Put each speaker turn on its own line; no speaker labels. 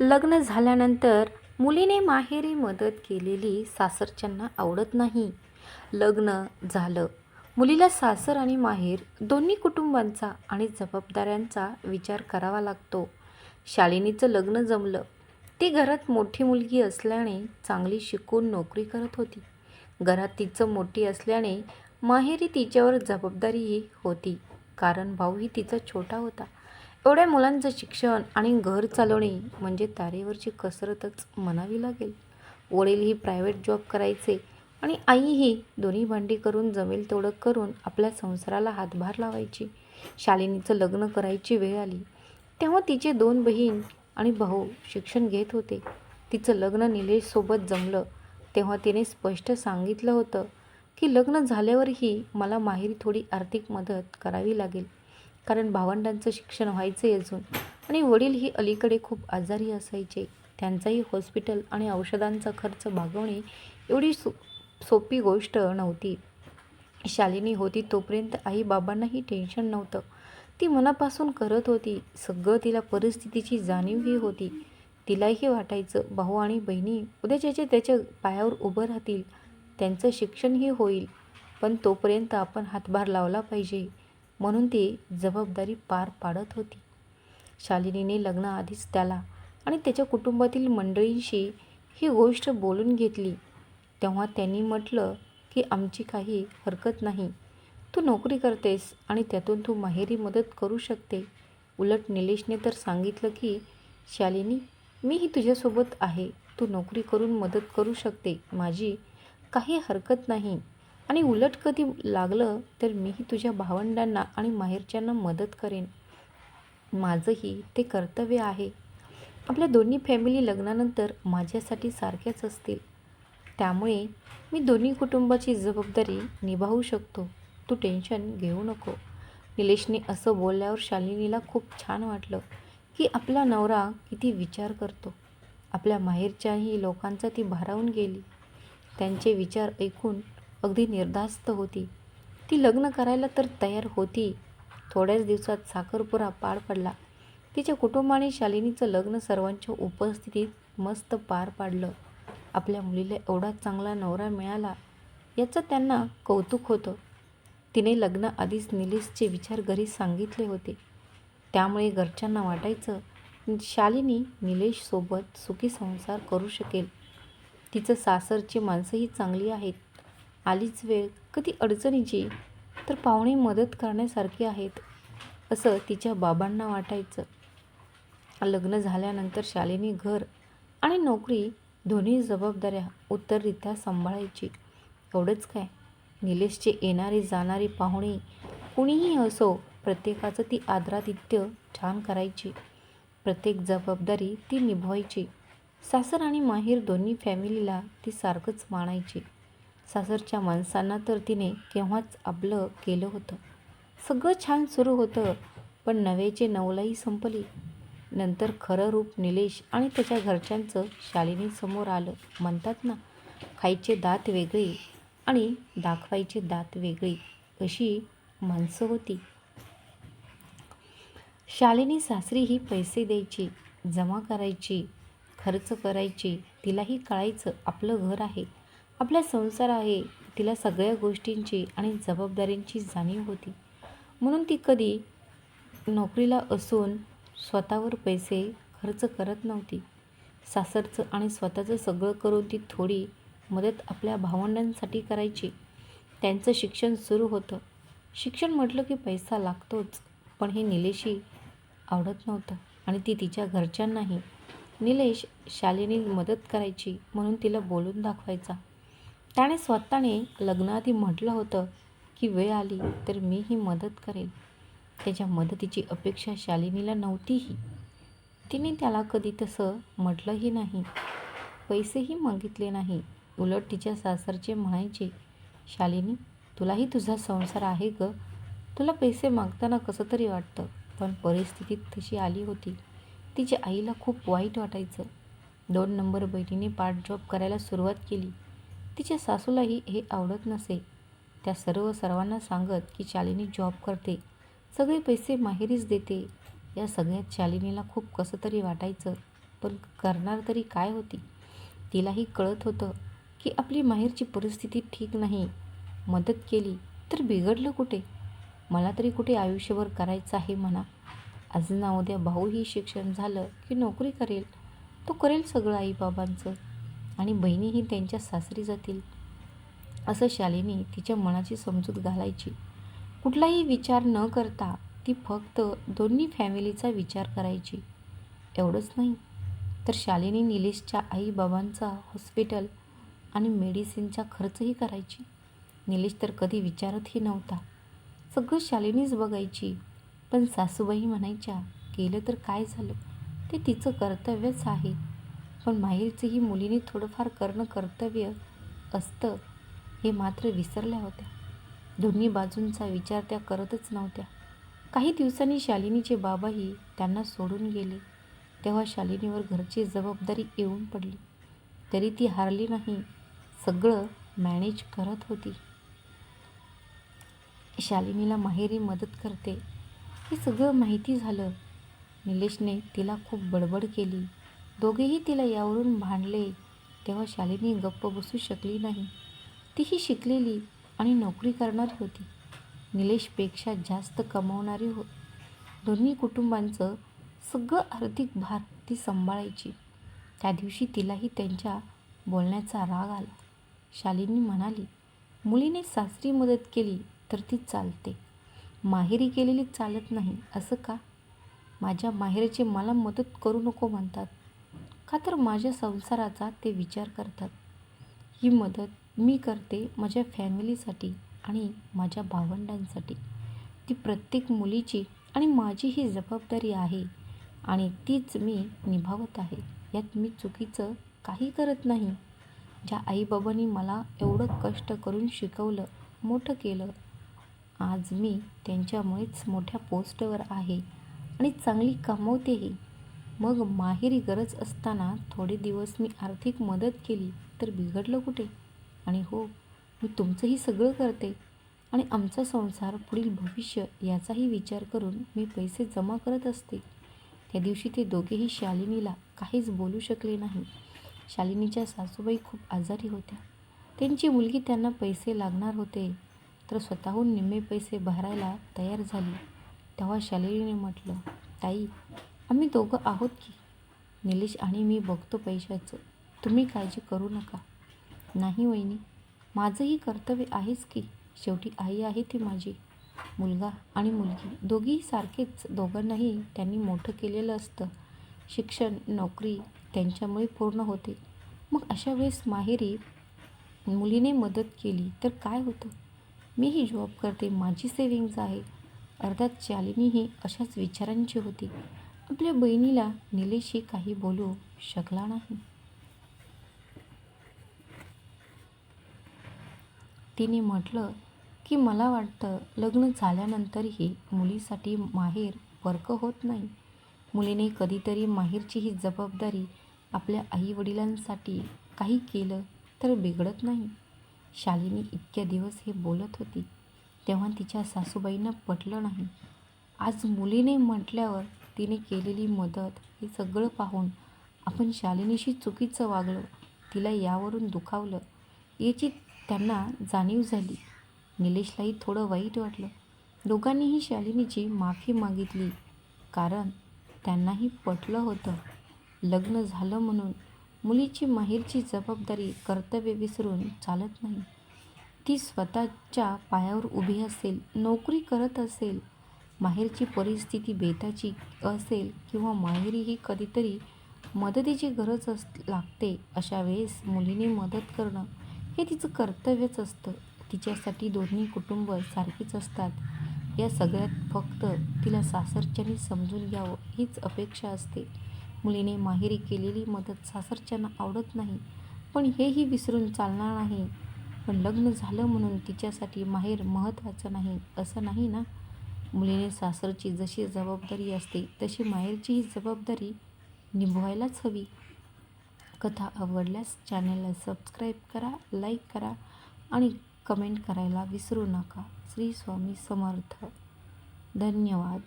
लग्न झाल्यानंतर मुलीने माहेरी मदत केलेली सासरच्यांना आवडत नाही. लग्न झालं. मुलीला सासर आणि माहेर दोन्ही कुटुंबांचा आणि जबाबदाऱ्यांचा विचार करावा लागतो. शालिनीचं लग्न जमलं. ती घरात मोठी मुलगी असल्याने चांगली शिकून नोकरी करत होती. घरात तिचं मोठी असल्याने माहेरी तिच्यावर जबाबदारीही होती. कारण भाऊही तिचा छोटा होता. एवढ्या मुलांचं शिक्षण आणि घर चालवणे म्हणजे तारेवरची कसरतच म्हणावी लागेल. वडीलही प्रायव्हेट जॉब करायचे आणि आईही दोन्ही भांडी करून जमेल तेवढं करून आपल्या संसाराला हातभार लावायची. शालिनीचं लग्न करायची वेळ आली. तेव्हा तिचे दोन बहीण आणि भाऊ शिक्षण घेत होते. तिचं लग्न निलेशसोबत जमलं. तेव्हा तिने स्पष्ट सांगितलं होतं की लग्न झाल्यावरही मला माहेरी थोडी आर्थिक मदत करावी लागेल. कारण भावंडांचं शिक्षण व्हायचं अजून. आणि वडील ही अलीकडे खूप आजारी असायचे. त्यांचाही हॉस्पिटल आणि औषधांचा खर्च भागवणे एवढी सो सोपी गोष्ट नव्हती. शालिनी होती तोपर्यंत आईबाबांनाही टेन्शन नव्हतं. ती मनापासून करत होती. सगळं तिला परिस्थितीची जाणीवही होती. तिलाही वाटायचं भाऊ आणि बहिणी उद्या ज्याचे त्याच्या पायावर उभं राहतील. त्यांचं शिक्षणही होईल. पण तोपर्यंत आपण हातभार लावला पाहिजे. म्हणून ती जबाबदारी पार पाडत होती. शालिनीने लग्नाआधीच त्याला आणि त्याच्या कुटुंबातील मंडळींशी ही गोष्ट बोलून घेतली. तेव्हा त्यांनी म्हटलं की आमची काही हरकत नाही. तू नोकरी करतेस आणि त्यातून तू माहेरी मदत करू शकते. उलट निलेशने तर सांगितलं की शालिनी मीही तुझ्यासोबत आहे. तू नोकरी करून मदत करू शकते. माझी काही हरकत नाही. आणि उलट कधी लागलं तर मीही तुझ्या भावंडांना आणि माहेरच्यांना मदत करेन. माझंही ते कर्तव्य आहे. आपल्या दोन्ही फॅमिली लग्नानंतर माझ्यासाठी सारख्याच असतील. त्यामुळे मी दोन्ही कुटुंबाची जबाबदारी निभावू शकतो. तू टेन्शन घेऊ नको. निलेशने असं बोलल्यावर शालिनीला खूप छान वाटलं की आपला नवरा किती विचार करतो. आपल्या माहेरच्याही लोकांचा ती भारावून गेली. त्यांचे विचार ऐकून अगदी निर्धास्त होती. ती लग्न करायला तर तयार होती. थोड्याच दिवसात साखरपुरा पार पडला. तिच्या कुटुंबाने शालिनीचं लग्न सर्वांच्या उपस्थितीत मस्त पार पाडलं. आपल्या मुलीला एवढा चांगला नवरा मिळाला याचं त्यांना कौतुक होतं. तिने लग्नाआधीच निलेशचे विचार घरी सांगितले होते. त्यामुळे घरच्यांना वाटायचं शालिनी निलेशसोबत सुखी संसार करू शकेल. तिचं सासरची माणसंही चांगली आहेत. आलीच वेळ. कधी अडचणीची तर पाहुणे मदत करण्यासारखी आहेत असं तिच्या बाबांना वाटायचं. लग्न झाल्यानंतर शालिनी घर आणि नोकरी दोन्ही जबाबदाऱ्या उत्तररित्या सांभाळायची. एवढंच काय? निलेशचे येणारे जाणारे पाहुणे कुणीही असो प्रत्येकाचं ती आदरातिथ्य छान करायची. प्रत्येक जबाबदारी ती निभवायची. सासर आणि माहेर दोन्ही फॅमिलीला ती सारखंच मानायची. सासरच्या माणसांना तर तिने केव्हाच आपलं केलं होतं. सगळं छान सुरू होतं पण नव्याचे नवलाई संपली. नंतर खरं रूप निलेश आणि त्याच्या घरच्यांचं शालिनीसमोर आलं. म्हणतात ना खायचे दात वेगळे आणि दाखवायचे दात वेगळी अशी माणसं होती. शालिनी सासरी ही पैसे द्यायची जमा करायची खर्च करायची तिलाही कळायचं आपलं घर आहे. आपला संसार आहे तिला सगळ्या गोष्टींची आणि जबाबदारींची जाणीव होती. म्हणून ती कधी नोकरीला असून स्वतःवर पैसे खर्च करत नव्हती. सासरचं आणि स्वतःचं सगळं करून ती थोडी मदत आपल्या भावंडांसाठी करायची. त्यांचं शिक्षण सुरू होतं. शिक्षण म्हटलं की पैसा लागतोच पण हे निलेशी आवडत नव्हतं आणि ती तिच्या घरच्यांनाही. निलेश शालिनी मदत करायची म्हणून तिला बोलून दाखवायचा. त्याने स्वतःने लग्नाआधी म्हटलं होतं की वेळ आली तर मी ही मदत करेल त्याच्या मदतीची अपेक्षा शालिनीला नव्हतीही. तिने त्याला कधी तसं म्हटलंही नाही. पैसेही मागितले नाही. उलट तिच्या सासरचे म्हणायचे शालिनी तुलाही तुझा संसार आहे ग. तुला पैसे मागताना कसं तरी वाटतं पण परिस्थितीत तशी आली होती. तिच्या आईला खूप वाईट वाटायचं. दोन नंबर बहिणीने पार्ट जॉब करायला सुरुवात केली. तिच्या सासूलाही हे आवडत नसे. त्या सर्व सर्वांना सांगत की शालिनी जॉब करते. सगळे पैसे माहेरीच देते. या सगळ्यात शालिनीला खूप कसं तरी वाटायचं. पण करणार तरी काय होती? तिलाही कळत होतं की आपली माहेरची परिस्थिती ठीक नाही. मदत केली तर बिघडलं कुठे? मला तरी कुठे आयुष्यभर करायचं आहे म्हणा. आज ना उद्या भाऊही शिक्षण झालं की नोकरी करेल. तो करेल सगळं आईबाबांचं. आणि बहिणीही त्यांच्या सासरी जातील. असं शालिनी तिच्या मनाची समजूत घालायची. कुठलाही विचार न करता ती फक्त दोन्ही फॅमिलीचा विचार करायची. एवढंच नाही तर शालिनी निलेशच्या आईबाबांचा हॉस्पिटल आणि मेडिसिनचा खर्चही करायची. निलेश तर कधी विचारतही नव्हता. सगळं शालिनीच बघायची. पण सासूबाई म्हणायच्या केलं तर काय झालं? ते तिचं कर्तव्यच आहे. पण माहेरचंही मुलीने थोडंफार करणं कर्तव्य असतं हे मात्र विसरल्या होत्या. दोन्ही बाजूंचा विचार त्या करतच नव्हत्या. काही दिवसांनी शालिनीचे बाबाही त्यांना सोडून गेले. तेव्हा शालिनीवर घरची जबाबदारी येऊन पडली. तरी ती हारली नाही सगळं मॅनेज करत होती. शालिनीला माहेरी मदत करते हे सगळं माहिती झालं. निलेशने तिला खूप बडबड केली. दोघेही तिला यावरून भांडले. तेव्हा शालिनी गप्प बसू शकली नाही. तीही शिकलेली आणि नोकरी करणारी होती. निलेशपेक्षा जास्त कमावणारी हो दोन्ही कुटुंबांचं सगळं आर्थिक भार ती सांभाळायची. त्या दिवशी तिलाही त्यांच्या बोलण्याचा राग आला. शालिनी म्हणाली मुलीने सासरी मदत केली तर ती चालते. माहेरी केलेली चालत नाही असं का? माझ्या माहेरचे मला मदत करू नको म्हणतात. का तर माझ्या संसाराचा ते विचार करतात. ही मदत मी करते माझ्या फॅमिलीसाठी आणि माझ्या भावंडांसाठी. ती प्रत्येक मुलीची आणि माझी ही जबाबदारी आहे आणि तीच मी निभावत आहे. यात मी चुकीचं काही करत नाही. ज्या आईबाबांनी मला एवढं कष्ट करून शिकवलं मोठं केलं आज मी त्यांच्यामुळेच मोठ्या पोस्टवर आहे आणि चांगली कमवतेही. मग माहेरी गरज असताना थोडे दिवस मी आर्थिक मदत केली तर बिघडलं कुठे? आणि हो मी तुमचंही सगळं करते. आणि आमचा संसार पुढील भविष्य याचाही विचार करून मी पैसे जमा करत असते. त्या दिवशी ते दोघेही शालिनीला काहीच बोलू शकले नाही. शालिनीच्या सासूबाई खूप आजारी होत्या. त्यांची मुलगी त्यांना पैसे लागणार होते तर स्वतःहून निम्मे पैसे भरायला तयार झाली. तेव्हा शालिनीने म्हटलं ताई आम्ही दोघं आहोत की? निलेश आणि मी बघतो पैशाचं. तुम्ही काळजी करू नका. नाही वहिनी माझंही कर्तव्य आहेच की शेवटी आई आहे ती माझी. मुलगा आणि मुलगी दोघीही सारखेच. दोघांनाही त्यांनी मोठं केलेलं असतं. शिक्षण नोकरी त्यांच्यामुळे पूर्ण होते. मग अशा वेळेस माहेरी मुलीने मदत केली तर काय होतं? मीही जॉब करते माझी सेविंग्ज आहे. अर्थात शालिनीही अशाच विचारांची होती. आपल्या बहिणीला निलेशशी काही बोलू शकला नाही. तिने म्हटलं की मला वाटतं लग्न झाल्यानंतरही मुलीसाठी माहेर वर्क होत नाही. मुलीने कधीतरी माहेरची ही जबाबदारी आपल्या आईवडिलांसाठी काही केलं तर बिघडत नाही. शालिनी इतक्या दिवस हे बोलत होती तेव्हा तिच्या सासूबाईंना पटलं नाही. आज मुलीने म्हटल्यावर तिने केलेली मदत हे सगळं पाहून आपण शालिनीशी चुकीचं वागलो तिला यावरून दुखावलं. याची त्यांना जाणीव झाली. निलेशलाही थोडं वाईट वाटलं. दोघांनीही शालिनीची माफी मागितली कारण त्यांनाही पटलं होतं. लग्न झालं म्हणून मुलीची माहेरची जबाबदारी कर्तव्य विसरून चालत नाही. ती स्वतःच्या पायावर उभी असेल नोकरी करत असेल माहेरची परिस्थिती बेताची असेल किंवा माहेरीही कधीतरी मदतीची गरज अस लागते अशा वेळेस मुलीने मदत करणं हे तिचं कर्तव्यच असतं. तिच्यासाठी दोन्ही कुटुंब सारखीच असतात. या सगळ्यात फक्त तिला सासरच्यांनी समजून घ्यावं हीच अपेक्षा असते. मुलीने माहेरी केलेली मदत सासरच्यांना आवडत नाही पण हेही विसरून चालणार नाही. पण लग्न झालं म्हणून तिच्यासाठी माहेर महत्त्वाचं नाही असं नाही ना? मुलीने सासरची जशी जबाबदारी असते तशी माहेरचीही जबाबदारी निभवायलाच हवी. कथा आवडल्यास चॅनलला सबस्क्राईब करा लाईक करा आणि कमेंट करायला विसरू नका. श्री स्वामी समर्थ. धन्यवाद.